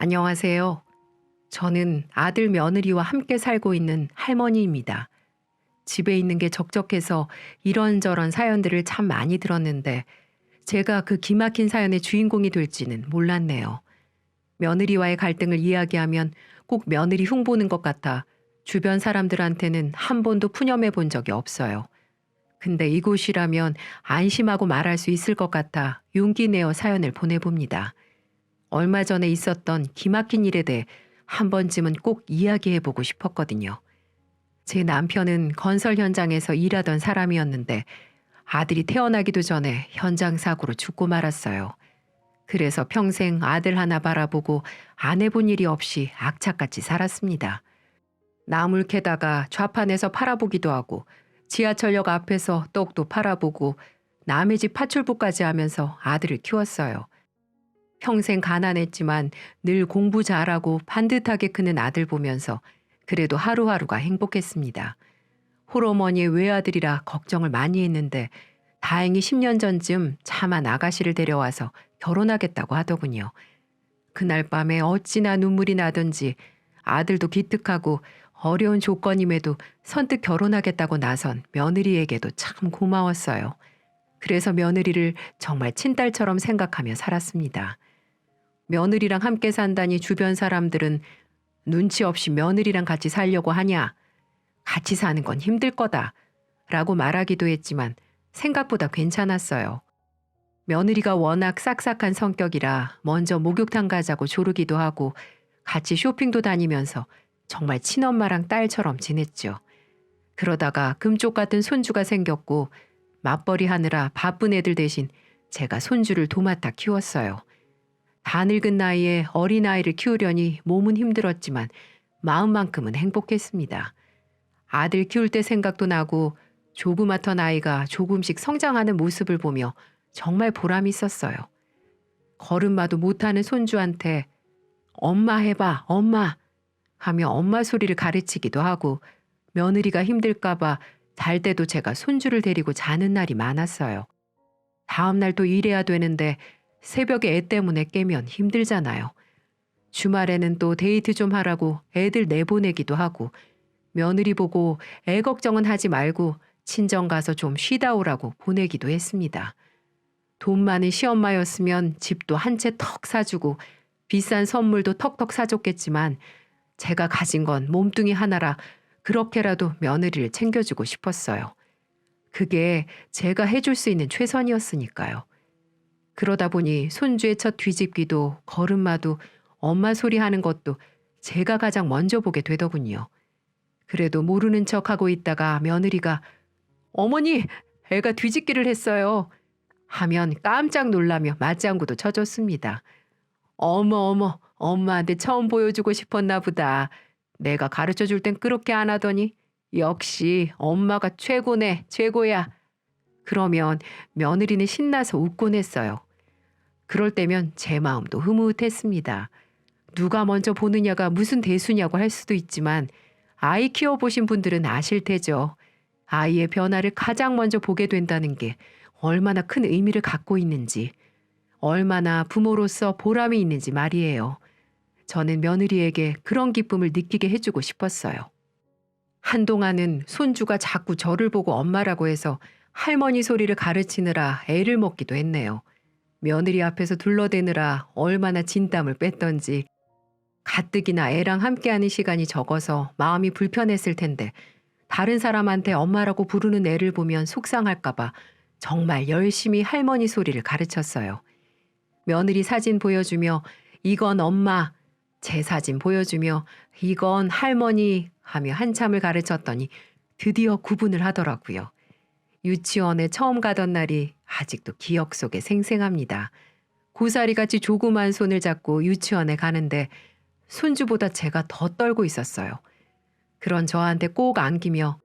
안녕하세요. 저는 아들 며느리와 함께 살고 있는 할머니입니다. 집에 있는 게 적적해서 이런저런 사연들을 참 많이 들었는데 제가 그 기막힌 사연의 주인공이 될지는 몰랐네요. 며느리와의 갈등을 이야기하면 꼭 며느리 흉보는 것 같아 주변 사람들한테는 한 번도 푸념해 본 적이 없어요. 근데 이곳이라면 안심하고 말할 수 있을 것 같아 용기 내어 사연을 보내봅니다. 얼마 전에 있었던 기막힌 일에 대해 한 번쯤은 꼭 이야기해 보고 싶었거든요. 제 남편은 건설 현장에서 일하던 사람이었는데 아들이 태어나기도 전에 현장 사고로 죽고 말았어요. 그래서 평생 아들 하나 바라보고 안 해본 일이 없이 악착같이 살았습니다. 나물 캐다가 좌판에서 팔아보기도 하고 지하철역 앞에서 떡도 팔아보고 남의 집 파출부까지 하면서 아들을 키웠어요. 평생 가난했지만 늘 공부 잘하고 반듯하게 크는 아들 보면서 그래도 하루하루가 행복했습니다. 홀어머니의 외아들이라 걱정을 많이 했는데 다행히 10년 전쯤 차만 아가씨를 데려와서 결혼하겠다고 하더군요. 그날 밤에 어찌나 눈물이 나던지 아들도 기특하고 어려운 조건임에도 선뜻 결혼하겠다고 나선 며느리에게도 참 고마웠어요. 그래서 며느리를 정말 친딸처럼 생각하며 살았습니다. 며느리랑 함께 산다니 주변 사람들은 눈치 없이 며느리랑 같이 살려고 하냐? 같이 사는 건 힘들 거다. 라고 말하기도 했지만 생각보다 괜찮았어요. 며느리가 워낙 싹싹한 성격이라 먼저 목욕탕 가자고 조르기도 하고 같이 쇼핑도 다니면서 정말 친엄마랑 딸처럼 지냈죠. 그러다가 금쪽 같은 손주가 생겼고 맞벌이 하느라 바쁜 애들 대신 제가 손주를 도맡아 키웠어요. 다 늙은 나이에 어린아이를 키우려니 몸은 힘들었지만 마음만큼은 행복했습니다. 아들 키울 때 생각도 나고 조그맣던 아이가 조금씩 성장하는 모습을 보며 정말 보람이 있었어요. 걸음마도 못하는 손주한테 엄마 해봐, 엄마 하며 엄마 소리를 가르치기도 하고 며느리가 힘들까봐 잘 때도 제가 손주를 데리고 자는 날이 많았어요. 다음날 또 일해야 되는데 새벽에 애 때문에 깨면 힘들잖아요. 주말에는 또 데이트 좀 하라고 애들 내보내기도 하고 며느리 보고 애 걱정은 하지 말고 친정 가서 좀 쉬다 오라고 보내기도 했습니다. 돈 많은 시엄마였으면 집도 한 채 턱 사주고 비싼 선물도 턱턱 사줬겠지만 제가 가진 건 몸뚱이 하나라 그렇게라도 며느리를 챙겨주고 싶었어요. 그게 제가 해줄 수 있는 최선이었으니까요. 그러다 보니 손주의 첫 뒤집기도 걸음마도 엄마 소리 하는 것도 제가 가장 먼저 보게 되더군요. 그래도 모르는 척 하고 있다가 며느리가 어머니, 애가 뒤집기를 했어요. 하면 깜짝 놀라며 맞장구도 쳐줬습니다. 어머, 어머, 엄마한테 처음 보여주고 싶었나 보다. 내가 가르쳐 줄 땐 그렇게 안 하더니 역시 엄마가 최고네, 최고야. 그러면 며느리는 신나서 웃곤 했어요. 그럴 때면 제 마음도 흐뭇했습니다. 누가 먼저 보느냐가 무슨 대수냐고 할 수도 있지만 아이 키워보신 분들은 아실 테죠. 아이의 변화를 가장 먼저 보게 된다는 게 얼마나 큰 의미를 갖고 있는지, 얼마나 부모로서 보람이 있는지 말이에요. 저는 며느리에게 그런 기쁨을 느끼게 해주고 싶었어요. 한동안은 손주가 자꾸 저를 보고 엄마라고 해서 할머니 소리를 가르치느라 애를 먹기도 했네요. 며느리 앞에서 둘러대느라 얼마나 진땀을 뺐던지 가뜩이나 애랑 함께하는 시간이 적어서 마음이 불편했을 텐데 다른 사람한테 엄마라고 부르는 애를 보면 속상할까봐 정말 열심히 할머니 소리를 가르쳤어요. 며느리 사진 보여주며 이건 엄마, 제 사진 보여주며 이건 할머니 하며 한참을 가르쳤더니 드디어 구분을 하더라고요. 유치원에 처음 가던 날이 아직도 기억 속에 생생합니다. 고사리 같이 조그만 손을 잡고 유치원에 가는데 손주보다 제가 더 떨고 있었어요. 그런 저한테 꼭 안기며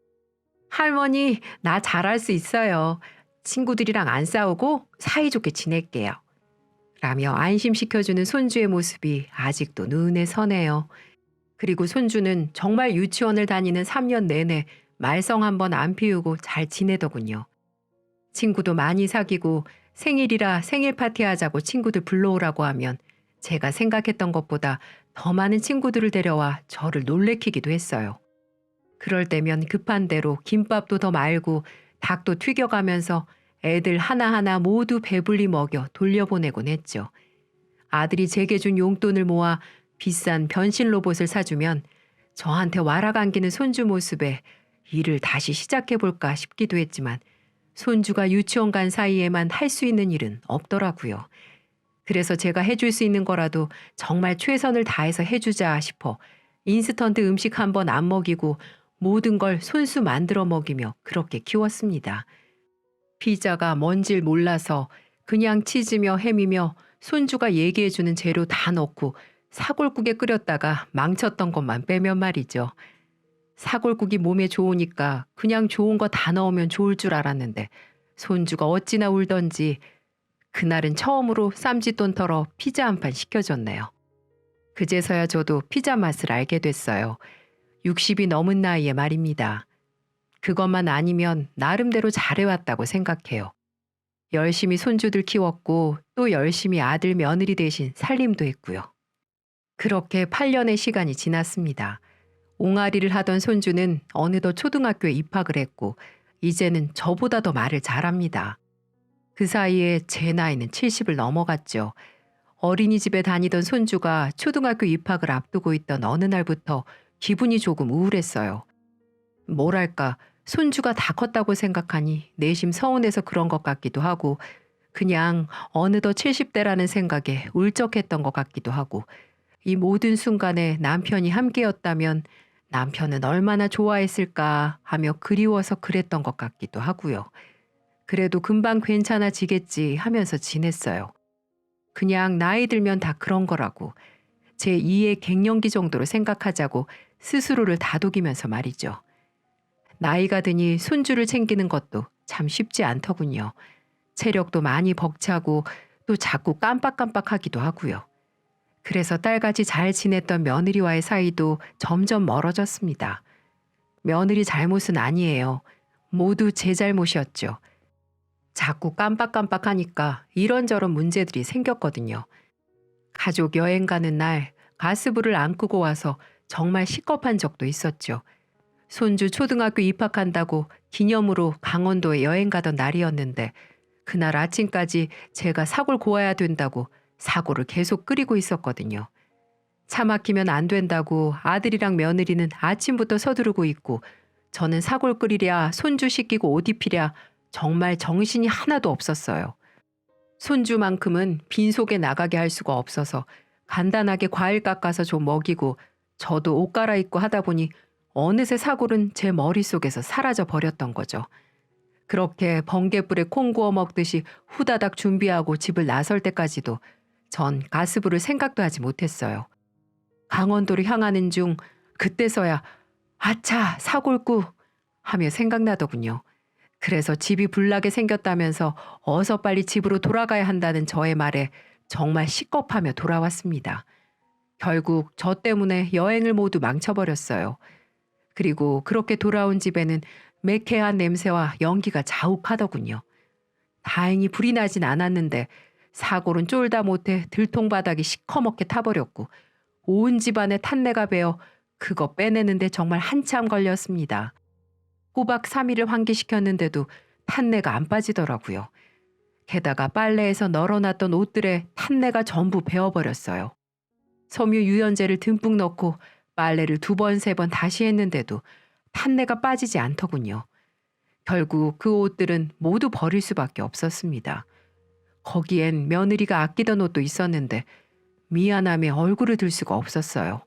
할머니, 나 잘할 수 있어요. 친구들이랑 안 싸우고 사이좋게 지낼게요. 라며 안심시켜주는 손주의 모습이 아직도 눈에 선해요. 그리고 손주는 정말 유치원을 다니는 3년 내내 말썽 한번 안 피우고 잘 지내더군요. 친구도 많이 사귀고 생일이라 생일 파티 하자고 친구들 불러오라고 하면 제가 생각했던 것보다 더 많은 친구들을 데려와 저를 놀래키기도 했어요. 그럴 때면 급한 대로 김밥도 더 말고 닭도 튀겨가면서 애들 하나하나 모두 배불리 먹여 돌려보내곤 했죠. 아들이 제게 준 용돈을 모아 비싼 변신 로봇을 사주면 저한테 와락 안기는 손주 모습에 일을 다시 시작해볼까 싶기도 했지만 손주가 유치원 간 사이에만 할 수 있는 일은 없더라고요. 그래서 제가 해줄 수 있는 거라도 정말 최선을 다해서 해주자 싶어 인스턴트 음식 한 번 안 먹이고 모든 걸 손수 만들어 먹이며 그렇게 키웠습니다. 피자가 뭔질 몰라서 그냥 치즈며 햄이며 손주가 얘기해주는 재료 다 넣고 사골국에 끓였다가 망쳤던 것만 빼면 말이죠. 사골국이 몸에 좋으니까 그냥 좋은 거 다 넣으면 좋을 줄 알았는데 손주가 어찌나 울던지 그날은 처음으로 쌈짓돈 털어 피자 한 판 시켜줬네요. 그제서야 저도 피자 맛을 알게 됐어요. 60이 넘은 나이에 말입니다. 그것만 아니면 나름대로 잘해왔다고 생각해요. 열심히 손주들 키웠고 또 열심히 아들 며느리 대신 살림도 했고요. 그렇게 8년의 시간이 지났습니다. 옹알이를 하던 손주는 어느덧 초등학교에 입학을 했고 이제는 저보다 더 말을 잘합니다. 그 사이에 제 나이는 70을 넘어갔죠. 어린이집에 다니던 손주가 초등학교 입학을 앞두고 있던 어느 날부터 기분이 조금 우울했어요. 뭐랄까, 손주가 다 컸다고 생각하니 내심 서운해서 그런 것 같기도 하고, 그냥 어느덧 70대라는 생각에 울적했던 것 같기도 하고, 이 모든 순간에 남편이 함께였다면 남편은 얼마나 좋아했을까 하며 그리워서 그랬던 것 같기도 하고요. 그래도 금방 괜찮아지겠지 하면서 지냈어요. 그냥 나이 들면 다 그런 거라고 제 2의 갱년기 정도로 생각하자고 스스로를 다독이면서 말이죠. 나이가 드니 손주를 챙기는 것도 참 쉽지 않더군요. 체력도 많이 벅차고 또 자꾸 깜빡깜빡하기도 하고요. 그래서 딸같이 잘 지냈던 며느리와의 사이도 점점 멀어졌습니다. 며느리 잘못은 아니에요. 모두 제 잘못이었죠. 자꾸 깜빡깜빡하니까 이런저런 문제들이 생겼거든요. 가족 여행 가는 날 가스불을 안 끄고 와서 정말 시겁한 적도 있었죠. 손주 초등학교 입학한다고 기념으로 강원도에 여행 가던 날이었는데 그날 아침까지 제가 사골 고아야 된다고 사고를 계속 끓이고 있었거든요. 차 막히면 안 된다고 아들이랑 며느리는 아침부터 서두르고 있고 저는 사골 끓이랴 손주 씻기고 옷 입히랴 정말 정신이 하나도 없었어요. 손주만큼은 빈속에 나가게 할 수가 없어서 간단하게 과일 깎아서 좀 먹이고 저도 옷 갈아입고 하다 보니 어느새 사골은 제 머릿속에서 사라져 버렸던 거죠. 그렇게 번개불에 콩 구워 먹듯이 후다닥 준비하고 집을 나설 때까지도 전 가스불을 생각도 하지 못했어요. 강원도를 향하는 중 그때서야 아차 사골구 하며 생각나더군요. 그래서 집이 불나게 생겼다면서 어서 빨리 집으로 돌아가야 한다는 저의 말에 정말 시겁하며 돌아왔습니다. 결국 저 때문에 여행을 모두 망쳐버렸어요. 그리고 그렇게 돌아온 집에는 매캐한 냄새와 연기가 자욱하더군요. 다행히 불이 나진 않았는데 사골은 쫄다 못해 들통바닥이 시커멓게 타버렸고 온 집안에 탄내가 배어 그거 빼내는데 정말 한참 걸렸습니다. 꼬박 3일을 환기시켰는데도 탄내가 안 빠지더라고요. 게다가 빨래에서 널어놨던 옷들에 탄내가 전부 배어버렸어요. 섬유 유연제를 듬뿍 넣고 빨래를 두 번, 세 번 다시 했는데도 탄내가 빠지지 않더군요. 결국 그 옷들은 모두 버릴 수밖에 없었습니다. 거기엔 며느리가 아끼던 옷도 있었는데 미안함에 얼굴을 들 수가 없었어요.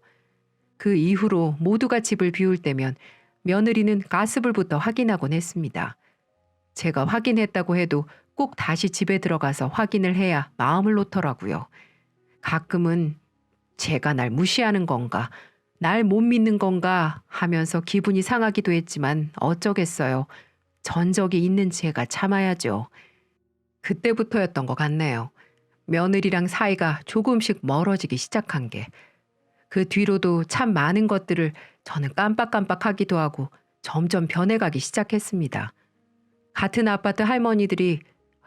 그 이후로 모두가 집을 비울 때면 며느리는 가스불부터 확인하곤 했습니다. 제가 확인했다고 해도 꼭 다시 집에 들어가서 확인을 해야 마음을 놓더라고요. 가끔은 제가 날 무시하는 건가, 날 못 믿는 건가 하면서 기분이 상하기도 했지만 어쩌겠어요. 전적이 있는 제가 참아야죠. 그때부터였던 것 같네요. 며느리랑 사이가 조금씩 멀어지기 시작한 게. 그 뒤로도 참 많은 것들을 저는 깜빡깜빡 하기도 하고 점점 변해가기 시작했습니다. 같은 아파트 할머니들이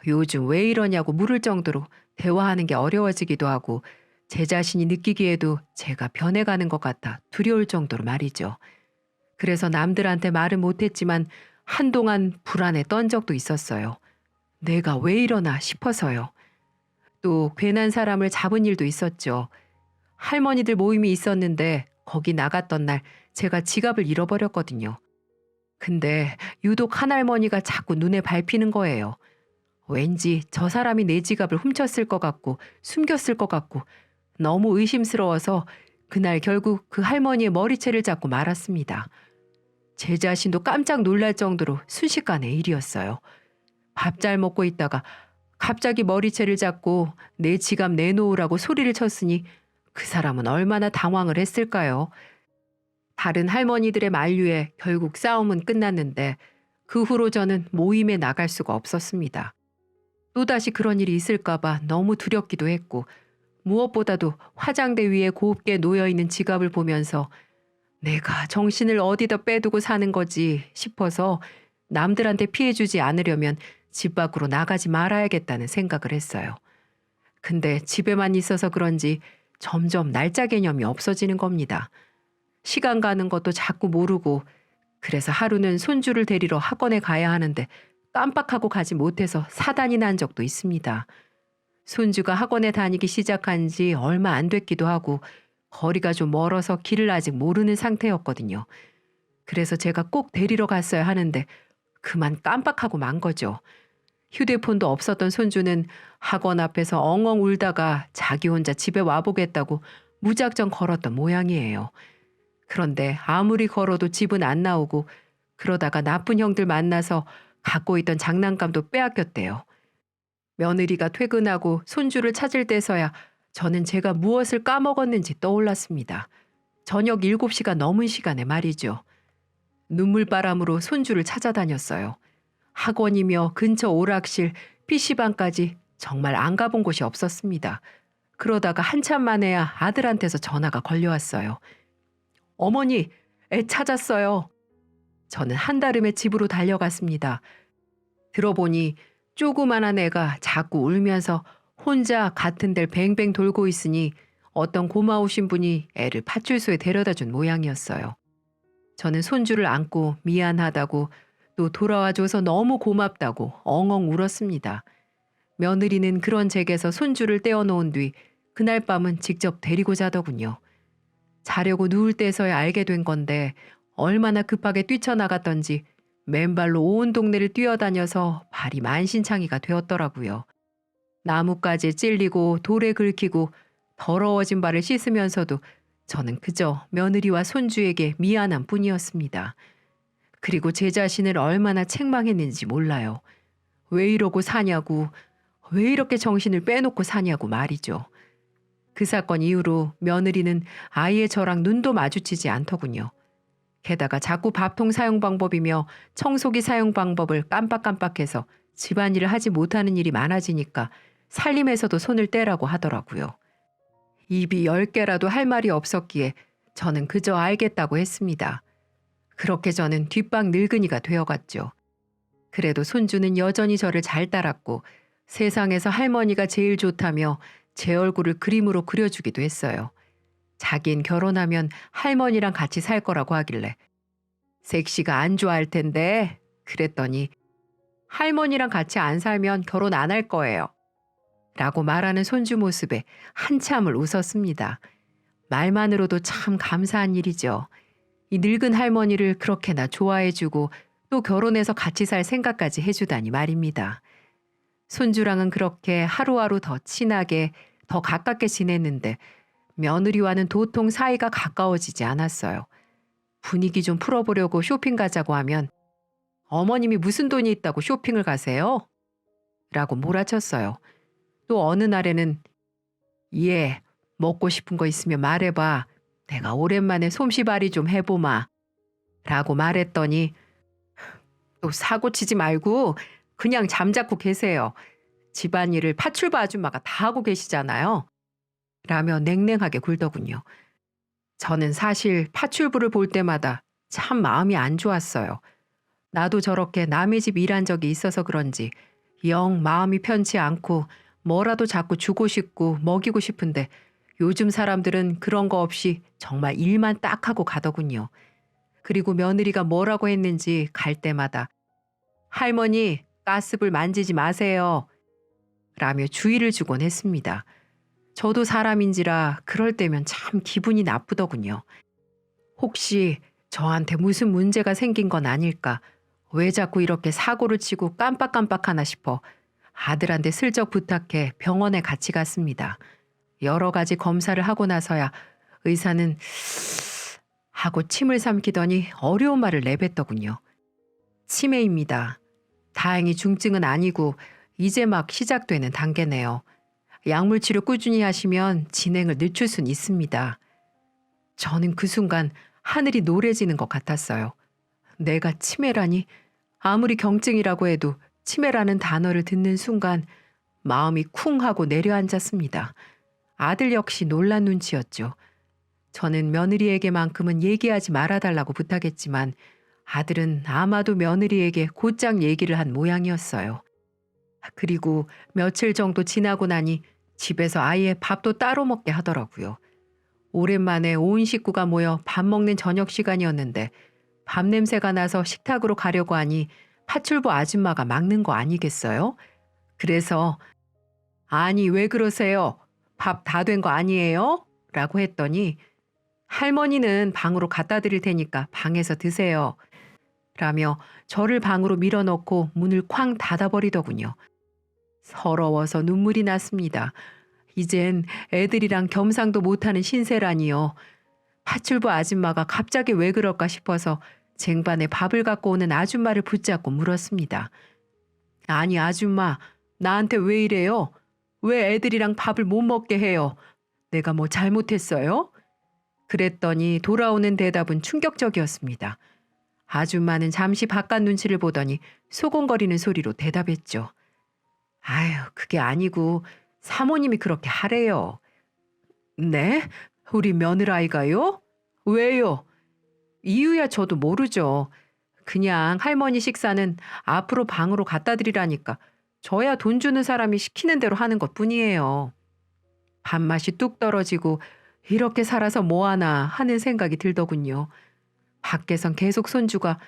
요즘 왜 이러냐고 물을 정도로 대화하는 게 어려워지기도 하고 제 자신이 느끼기에도 제가 변해가는 것 같아 두려울 정도로 말이죠. 그래서 남들한테 말은 못했지만 한동안 불안에 떤 적도 있었어요. 내가 왜 이러나 싶어서요. 또 괜한 사람을 잡은 일도 있었죠. 할머니들 모임이 있었는데 거기 나갔던 날 제가 지갑을 잃어버렸거든요. 근데 유독 한 할머니가 자꾸 눈에 밟히는 거예요. 왠지 저 사람이 내 지갑을 훔쳤을 것 같고 숨겼을 것 같고 너무 의심스러워서 그날 결국 그 할머니의 머리채를 잡고 말았습니다. 제 자신도 깜짝 놀랄 정도로 순식간의 일이었어요. 밥 잘 먹고 있다가 갑자기 머리채를 잡고 내 지갑 내놓으라고 소리를 쳤으니 그 사람은 얼마나 당황을 했을까요? 다른 할머니들의 만류에 결국 싸움은 끝났는데 그 후로 저는 모임에 나갈 수가 없었습니다. 또다시 그런 일이 있을까봐 너무 두렵기도 했고 무엇보다도 화장대 위에 곱게 놓여 있는 지갑을 보면서 내가 정신을 어디다 빼두고 사는 거지 싶어서 남들한테 피해주지 않으려면 집 밖으로 나가지 말아야겠다는 생각을 했어요. 근데 집에만 있어서 그런지 점점 날짜 개념이 없어지는 겁니다. 시간 가는 것도 자꾸 모르고 그래서 하루는 손주를 데리러 학원에 가야 하는데 깜빡하고 가지 못해서 사단이 난 적도 있습니다. 손주가 학원에 다니기 시작한 지 얼마 안 됐기도 하고 거리가 좀 멀어서 길을 아직 모르는 상태였거든요. 그래서 제가 꼭 데리러 갔어야 하는데 그만 깜빡하고 만 거죠. 휴대폰도 없었던 손주는 학원 앞에서 엉엉 울다가 자기 혼자 집에 와보겠다고 무작정 걸었던 모양이에요. 그런데 아무리 걸어도 집은 안 나오고 그러다가 나쁜 형들 만나서 갖고 있던 장난감도 빼앗겼대요. 며느리가 퇴근하고 손주를 찾을 때서야 저는 제가 무엇을 까먹었는지 떠올랐습니다. 저녁 7시가 넘은 시간에 말이죠. 눈물바람으로 손주를 찾아다녔어요. 학원이며 근처 오락실, PC방까지 정말 안 가본 곳이 없었습니다. 그러다가 한참 만에야 아들한테서 전화가 걸려왔어요. 어머니, 애 찾았어요. 저는 한달음에 집으로 달려갔습니다. 들어보니 조그만한 애가 자꾸 울면서 혼자 같은 데를 뱅뱅 돌고 있으니 어떤 고마우신 분이 애를 파출소에 데려다 준 모양이었어요. 저는 손주를 안고 미안하다고 또 돌아와줘서 너무 고맙다고 엉엉 울었습니다. 며느리는 그런 댁에서 손주를 떼어놓은 뒤 그날 밤은 직접 데리고 자더군요. 자려고 누울 때서야 알게 된 건데 얼마나 급하게 뛰쳐나갔던지 맨발로 온 동네를 뛰어다녀서 발이 만신창이가 되었더라고요. 나뭇가지에 찔리고 돌에 긁히고 더러워진 발을 씻으면서도 저는 그저 며느리와 손주에게 미안한 뿐이었습니다. 그리고 제 자신을 얼마나 책망했는지 몰라요. 왜 이러고 사냐고, 왜 이렇게 정신을 빼놓고 사냐고 말이죠. 그 사건 이후로 며느리는 아예 저랑 눈도 마주치지 않더군요. 게다가 자꾸 밥통 사용 방법이며 청소기 사용 방법을 깜빡깜빡해서 집안일을 하지 못하는 일이 많아지니까 살림에서도 손을 떼라고 하더라고요. 입이 열 개라도 할 말이 없었기에 저는 그저 알겠다고 했습니다. 그렇게 저는 뒷방 늙은이가 되어갔죠. 그래도 손주는 여전히 저를 잘 따랐고 세상에서 할머니가 제일 좋다며 제 얼굴을 그림으로 그려주기도 했어요. 자긴 결혼하면 할머니랑 같이 살 거라고 하길래 섹시가 안 좋아할 텐데 그랬더니 할머니랑 같이 안 살면 결혼 안 할 거예요. 라고 말하는 손주 모습에 한참을 웃었습니다. 말만으로도 참 감사한 일이죠. 이 늙은 할머니를 그렇게나 좋아해주고 또 결혼해서 같이 살 생각까지 해주다니 말입니다. 손주랑은 그렇게 하루하루 더 친하게 더 가깝게 지냈는데 며느리와는 도통 사이가 가까워지지 않았어요. 분위기 좀 풀어보려고 쇼핑 가자고 하면 어머님이 무슨 돈이 있다고 쇼핑을 가세요? 라고 몰아쳤어요. 또 어느 날에는 예, 먹고 싶은 거 있으면 말해봐. 내가 오랜만에 솜씨발이 좀 해보마. 라고 말했더니 또 사고 치지 말고 그냥 잠자코 계세요. 집안일을 파출부 아줌마가 다 하고 계시잖아요. 라며 냉랭하게 굴더군요. 저는 사실 파출부를 볼 때마다 참 마음이 안 좋았어요. 나도 저렇게 남의 집 일한 적이 있어서 그런지 영 마음이 편치 않고 뭐라도 자꾸 주고 싶고 먹이고 싶은데 요즘 사람들은 그런 거 없이 정말 일만 딱 하고 가더군요. 그리고 며느리가 뭐라고 했는지 갈 때마다 할머니 가스불 만지지 마세요. 라며 주의를 주곤 했습니다. 저도 사람인지라 그럴 때면 참 기분이 나쁘더군요. 혹시 저한테 무슨 문제가 생긴 건 아닐까? 왜 자꾸 이렇게 사고를 치고 깜빡깜빡 하나 싶어 아들한테 슬쩍 부탁해 병원에 같이 갔습니다. 여러 가지 검사를 하고 나서야 의사는 하고 침을 삼키더니 어려운 말을 내뱉더군요. 치매입니다. 다행히 중증은 아니고 이제 막 시작되는 단계네요. 약물 치료 꾸준히 하시면 진행을 늦출 순 있습니다. 저는 그 순간 하늘이 노래지는 것 같았어요. 내가 치매라니 아무리 경증이라고 해도 치매라는 단어를 듣는 순간 마음이 쿵 하고 내려앉았습니다. 아들 역시 놀란 눈치였죠. 저는 며느리에게만큼은 얘기하지 말아달라고 부탁했지만 아들은 아마도 며느리에게 곧장 얘기를 한 모양이었어요. 그리고 며칠 정도 지나고 나니 집에서 아예 밥도 따로 먹게 하더라고요. 오랜만에 온 식구가 모여 밥 먹는 저녁 시간이었는데 밥 냄새가 나서 식탁으로 가려고 하니 파출부 아줌마가 막는 거 아니겠어요? 그래서 아니 왜 그러세요? 밥 다 된 거 아니에요? 라고 했더니 할머니는 방으로 갖다 드릴 테니까 방에서 드세요. 라며 저를 방으로 밀어넣고 문을 쾅 닫아버리더군요. 서러워서 눈물이 났습니다. 이젠 애들이랑 겸상도 못하는 신세라니요. 파출부 아줌마가 갑자기 왜 그럴까 싶어서 쟁반에 밥을 갖고 오는 아줌마를 붙잡고 물었습니다. 아니 아줌마 나한테 왜 이래요? 왜 애들이랑 밥을 못 먹게 해요? 내가 뭐 잘못했어요? 그랬더니 돌아오는 대답은 충격적이었습니다. 아줌마는 잠시 바깥 눈치를 보더니 소곤거리는 소리로 대답했죠. 아유, 그게 아니고 사모님이 그렇게 하래요. 네? 우리 며느라이가요? 왜요? 이유야 저도 모르죠. 그냥 할머니 식사는 앞으로 방으로 갖다 드리라니까 저야 돈 주는 사람이 시키는 대로 하는 것 뿐이에요. 밥맛이 뚝 떨어지고 이렇게 살아서 뭐하나 하는 생각이 들더군요. 밖에선 계속 손주가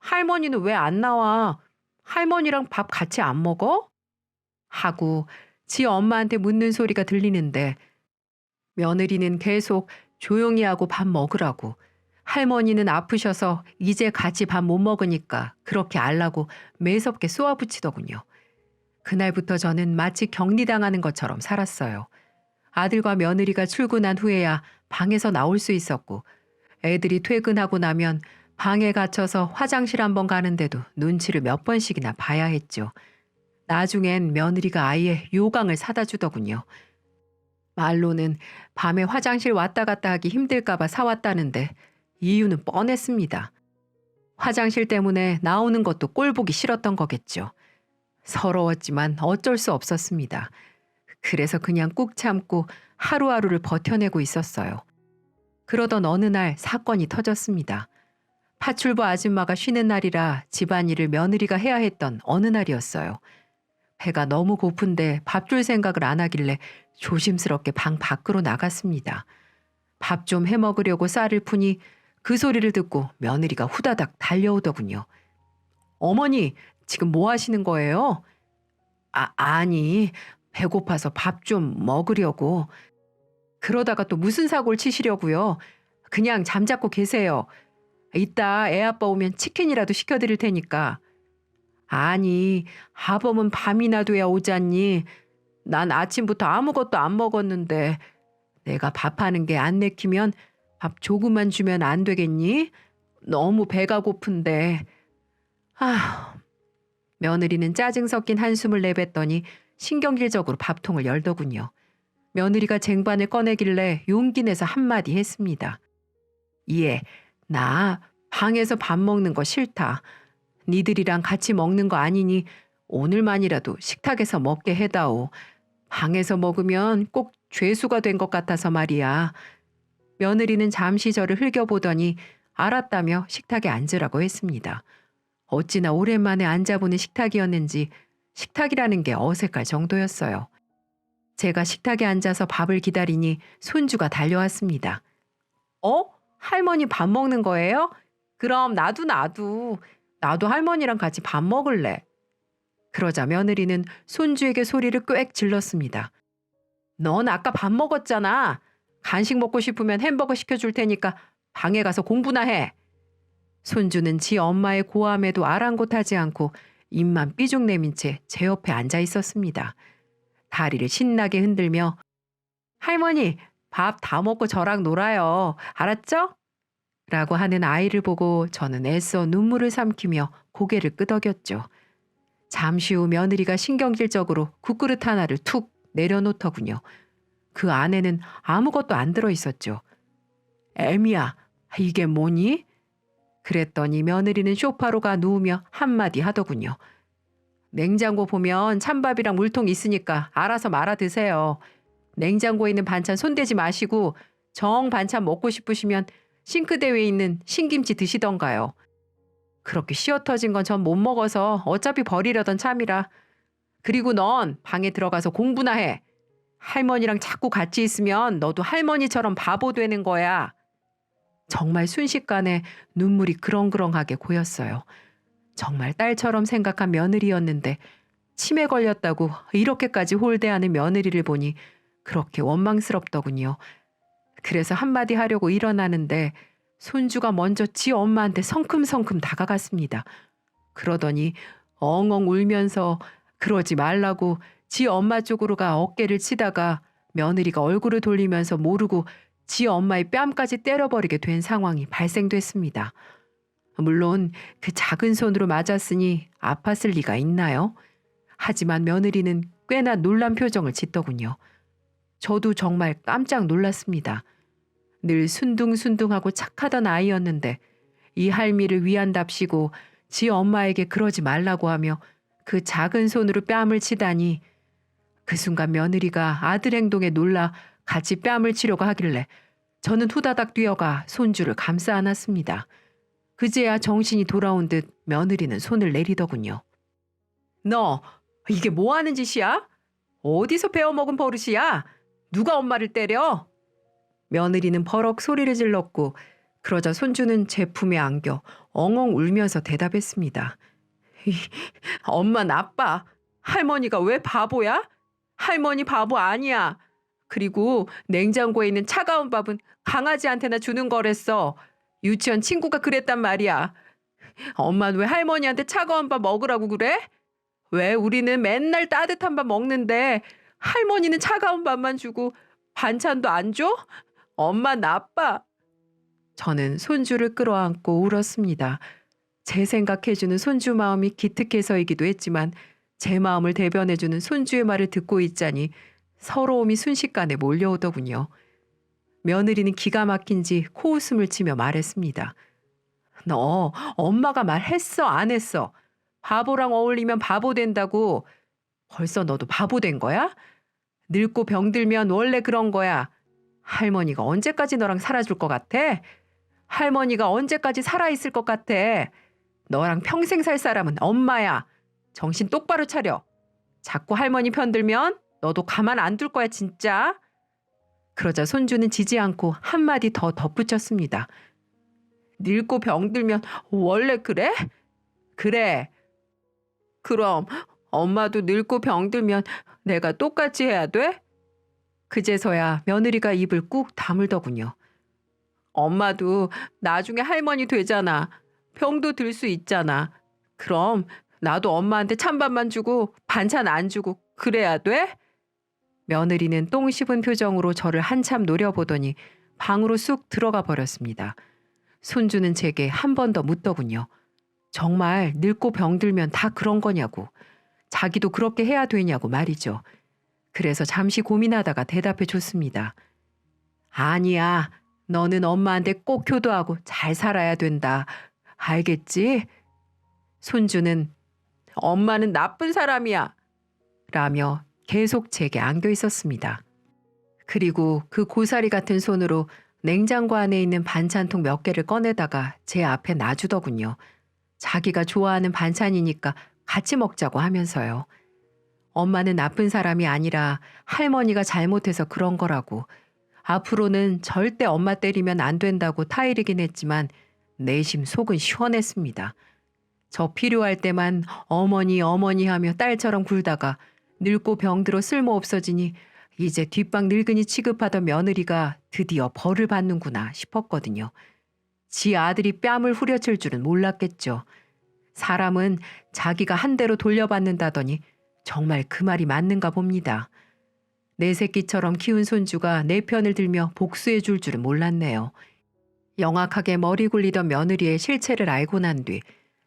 할머니는 왜 안 나와? 할머니랑 밥 같이 안 먹어? 하고 지 엄마한테 묻는 소리가 들리는데 며느리는 계속 조용히 하고 밥 먹으라고 할머니는 아프셔서 이제 같이 밥 못 먹으니까 그렇게 알라고 매섭게 쏘아붙이더군요. 그날부터 저는 마치 격리당하는 것처럼 살았어요. 아들과 며느리가 출근한 후에야 방에서 나올 수 있었고 애들이 퇴근하고 나면 방에 갇혀서 화장실 한번 가는데도 눈치를 몇 번씩이나 봐야 했죠. 나중엔 며느리가 아예 요강을 사다 주더군요. 말로는 밤에 화장실 왔다 갔다 하기 힘들까봐 사왔다는데 이유는 뻔했습니다. 화장실 때문에 나오는 것도 꼴 보기 싫었던 거겠죠. 서러웠지만 어쩔 수 없었습니다. 그래서 그냥 꾹 참고 하루하루를 버텨내고 있었어요. 그러던 어느 날 사건이 터졌습니다. 파출부 아줌마가 쉬는 날이라 집안일을 며느리가 해야 했던 어느 날이었어요. 배가 너무 고픈데 밥 줄 생각을 안 하길래 조심스럽게 방 밖으로 나갔습니다. 밥 좀 해 먹으려고 쌀을 푸니 그 소리를 듣고 며느리가 후다닥 달려오더군요. 어머니, 지금 뭐 하시는 거예요? 아, 아니, 배고파서 밥 좀 먹으려고. 그러다가 또 무슨 사고를 치시려고요? 그냥 잠자고 계세요. 이따 애 아빠 오면 치킨이라도 시켜드릴 테니까. 아니, 아범은 밤이나 돼야 오잖니. 난 아침부터 아무것도 안 먹었는데 내가 밥하는 게 안 내키면 밥 조금만 주면 안 되겠니? 너무 배가 고픈데. 아, 며느리는 짜증 섞인 한숨을 내뱉더니 신경질적으로 밥통을 열더군요. 며느리가 쟁반을 꺼내길래 용기 내서 한마디 했습니다. 예, 나 방에서 밥 먹는 거 싫다. 니들이랑 같이 먹는 거 아니니 오늘만이라도 식탁에서 먹게 해다오. 방에서 먹으면 꼭 죄수가 된 것 같아서 말이야. 며느리는 잠시 저를 흘겨보더니 알았다며 식탁에 앉으라고 했습니다. 어찌나 오랜만에 앉아보는 식탁이었는지 식탁이라는 게 어색할 정도였어요. 제가 식탁에 앉아서 밥을 기다리니 손주가 달려왔습니다. 어? 할머니 밥 먹는 거예요? 그럼 나도 나도 나도 할머니랑 같이 밥 먹을래. 그러자 며느리는 손주에게 소리를 꽥 질렀습니다. 넌 아까 밥 먹었잖아. 간식 먹고 싶으면 햄버거 시켜줄 테니까 방에 가서 공부나 해. 손주는 지 엄마의 고함에도 아랑곳하지 않고 입만 삐죽 내민 채 제 옆에 앉아 있었습니다. 다리를 신나게 흔들며 할머니 밥 다 먹고 저랑 놀아요. 알았죠? 라고 하는 아이를 보고 저는 애써 눈물을 삼키며 고개를 끄덕였죠. 잠시 후 며느리가 신경질적으로 국그릇 하나를 툭 내려놓더군요. 그 안에는 아무것도 안 들어 있었죠. 애미야, 이게 뭐니? 그랬더니 며느리는 쇼파로 가 누우며 한마디 하더군요. 냉장고 보면 찬밥이랑 물통 있으니까 알아서 말아 드세요. 냉장고에 있는 반찬 손대지 마시고 정 반찬 먹고 싶으시면 싱크대 위에 있는 신김치 드시던가요. 그렇게 쉬어 터진 건 전 못 먹어서 어차피 버리려던 참이라. 그리고 넌 방에 들어가서 공부나 해. 할머니랑 자꾸 같이 있으면 너도 할머니처럼 바보 되는 거야. 정말 순식간에 눈물이 그렁그렁하게 고였어요. 정말 딸처럼 생각한 며느리였는데 치매 걸렸다고 이렇게까지 홀대하는 며느리를 보니 그렇게 원망스럽더군요. 그래서 한마디 하려고 일어나는데 손주가 먼저 지 엄마한테 성큼성큼 다가갔습니다. 그러더니 엉엉 울면서 그러지 말라고 지 엄마 쪽으로 가 어깨를 치다가 며느리가 얼굴을 돌리면서 모르고 지 엄마의 뺨까지 때려버리게 된 상황이 발생됐습니다. 물론 그 작은 손으로 맞았으니 아팠을 리가 있나요? 하지만 며느리는 꽤나 놀란 표정을 짓더군요. 저도 정말 깜짝 놀랐습니다. 늘 순둥순둥하고 착하던 아이였는데 이 할미를 위한답시고 지 엄마에게 그러지 말라고 하며 그 작은 손으로 뺨을 치다니 그 순간 며느리가 아들 행동에 놀라 같이 뺨을 치려고 하길래 저는 후다닥 뛰어가 손주를 감싸 안았습니다. 그제야 정신이 돌아온 듯 며느리는 손을 내리더군요. 너 이게 뭐 하는 짓이야? 어디서 배워먹은 버릇이야? 누가 엄마를 때려? 며느리는 버럭 소리를 질렀고 그러자 손주는 제 품에 안겨 엉엉 울면서 대답했습니다. 엄마 나빠. 할머니가 왜 바보야? 할머니 바보 아니야. 그리고 냉장고에 있는 차가운 밥은 강아지한테나 주는 거랬어. 유치원 친구가 그랬단 말이야. 엄마는 왜 할머니한테 차가운 밥 먹으라고 그래? 왜 우리는 맨날 따뜻한 밥 먹는데 할머니는 차가운 밥만 주고 반찬도 안 줘? 엄마 나빠. 저는 손주를 끌어안고 울었습니다. 제 생각해주는 손주 마음이 기특해서이기도 했지만 제 마음을 대변해주는 손주의 말을 듣고 있자니 서러움이 순식간에 몰려오더군요. 며느리는 기가 막힌지 코웃음을 치며 말했습니다. 너 엄마가 말했어 안 했어? 바보랑 어울리면 바보 된다고. 벌써 너도 바보 된 거야? 늙고 병들면 원래 그런 거야. 할머니가 언제까지 너랑 살아줄 것 같아? 할머니가 언제까지 살아있을 것 같아? 너랑 평생 살 사람은 엄마야. 정신 똑바로 차려. 자꾸 할머니 편들면 너도 가만 안 둘 거야, 진짜. 그러자 손주는 지지 않고 한마디 더 덧붙였습니다. 늙고 병들면 원래 그래? 그래. 그럼 엄마도 늙고 병들면 내가 똑같이 해야 돼? 그제서야 며느리가 입을 꾹 다물더군요. 엄마도 나중에 할머니 되잖아. 병도 들 수 있잖아. 그럼 나도 엄마한테 찬밥만 주고 반찬 안 주고 그래야 돼? 며느리는 똥 씹은 표정으로 저를 한참 노려보더니 방으로 쑥 들어가 버렸습니다. 손주는 제게 한 번 더 묻더군요. 정말 늙고 병들면 다 그런 거냐고. 자기도 그렇게 해야 되냐고 말이죠. 그래서 잠시 고민하다가 대답해 줬습니다. 아니야. 너는 엄마한테 꼭 효도하고 잘 살아야 된다. 알겠지? 손주는 엄마는 나쁜 사람이야. 라며 계속 제게 안겨 있었습니다. 그리고 그 고사리 같은 손으로 냉장고 안에 있는 반찬통 몇 개를 꺼내다가 제 앞에 놔주더군요. 자기가 좋아하는 반찬이니까 같이 먹자고 하면서요. 엄마는 나쁜 사람이 아니라 할머니가 잘못해서 그런 거라고. 앞으로는 절대 엄마 때리면 안 된다고 타이르긴 했지만 내심 속은 시원했습니다. 저 필요할 때만 어머니 어머니 하며 딸처럼 굴다가 늙고 병들어 쓸모 없어지니 이제 뒷방 늙은이 취급하던 며느리가 드디어 벌을 받는구나 싶었거든요. 지 아들이 뺨을 후려칠 줄은 몰랐겠죠. 사람은 자기가 한 대로 돌려받는다더니 정말 그 말이 맞는가 봅니다. 내 새끼처럼 키운 손주가 내 편을 들며 복수해 줄 줄은 몰랐네요. 영악하게 머리 굴리던 며느리의 실체를 알고 난 뒤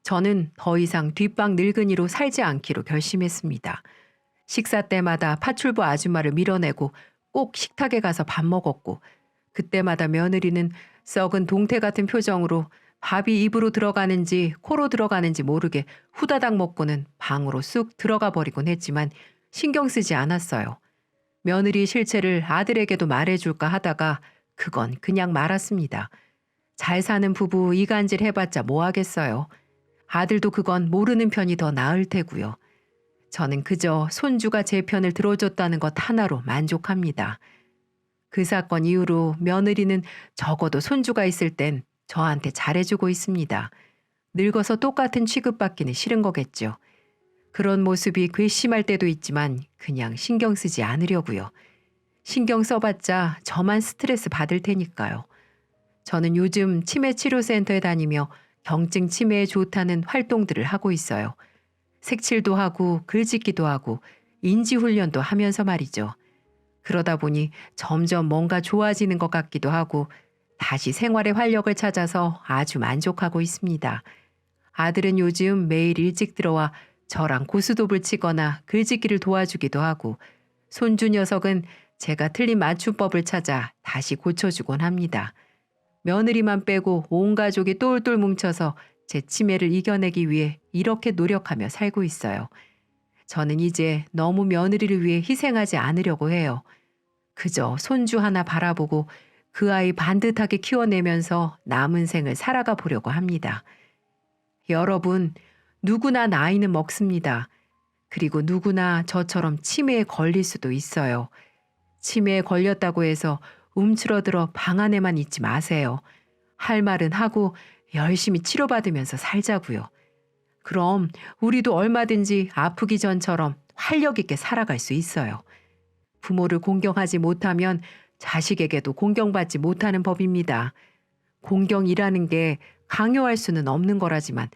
저는 더 이상 뒷방 늙은이로 살지 않기로 결심했습니다. 식사 때마다 파출부 아줌마를 밀어내고 꼭 식탁에 가서 밥 먹었고 그때마다 며느리는 썩은 동태 같은 표정으로 밥이 입으로 들어가는지 코로 들어가는지 모르게 후다닥 먹고는 방으로 쑥 들어가 버리곤 했지만 신경 쓰지 않았어요. 며느리 실체를 아들에게도 말해줄까 하다가 그건 그냥 말았습니다. 잘 사는 부부 이간질 해봤자 뭐 하겠어요. 아들도 그건 모르는 편이 더 나을 테고요. 저는 그저 손주가 제 편을 들어줬다는 것 하나로 만족합니다. 그 사건 이후로 며느리는 적어도 손주가 있을 땐 저한테 잘해주고 있습니다. 늙어서 똑같은 취급받기는 싫은 거겠죠. 그런 모습이 괘씸할 때도 있지만 그냥 신경 쓰지 않으려고요. 신경 써봤자 저만 스트레스 받을 테니까요. 저는 요즘 치매 치료센터에 다니며 경증 치매에 좋다는 활동들을 하고 있어요. 색칠도 하고 글짓기도 하고 인지훈련도 하면서 말이죠. 그러다 보니 점점 뭔가 좋아지는 것 같기도 하고 다시 생활의 활력을 찾아서 아주 만족하고 있습니다. 아들은 요즘 매일 일찍 들어와 저랑 고스톱을 치거나 글짓기를 도와주기도 하고 손주 녀석은 제가 틀린 맞춤법을 찾아 다시 고쳐주곤 합니다. 며느리만 빼고 온 가족이 똘똘 뭉쳐서 제 치매를 이겨내기 위해 이렇게 노력하며 살고 있어요. 저는 이제 너무 며느리를 위해 희생하지 않으려고 해요. 그저 손주 하나 바라보고 그 아이 반듯하게 키워내면서 남은 생을 살아가 보려고 합니다. 여러분, 누구나 나이는 먹습니다. 그리고 누구나 저처럼 치매에 걸릴 수도 있어요. 치매에 걸렸다고 해서 움츠러들어 방 안에만 있지 마세요. 할 말은 하고 열심히 치료받으면서 살자고요. 그럼 우리도 얼마든지 아프기 전처럼 활력 있게 살아갈 수 있어요. 부모를 공경하지 못하면 자식에게도 공경받지 못하는 법입니다. 공경이라는 게 강요할 수는 없는 거라지만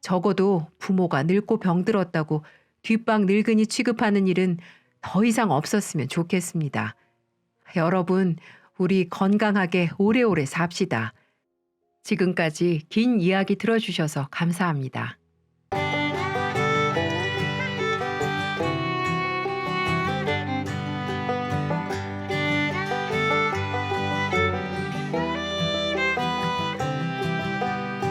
적어도 부모가 늙고 병들었다고 뒷방 늙은이 취급하는 일은 더 이상 없었으면 좋겠습니다. 여러분, 우리 건강하게 오래오래 삽시다. 지금까지 긴 이야기 들어주셔서 감사합니다.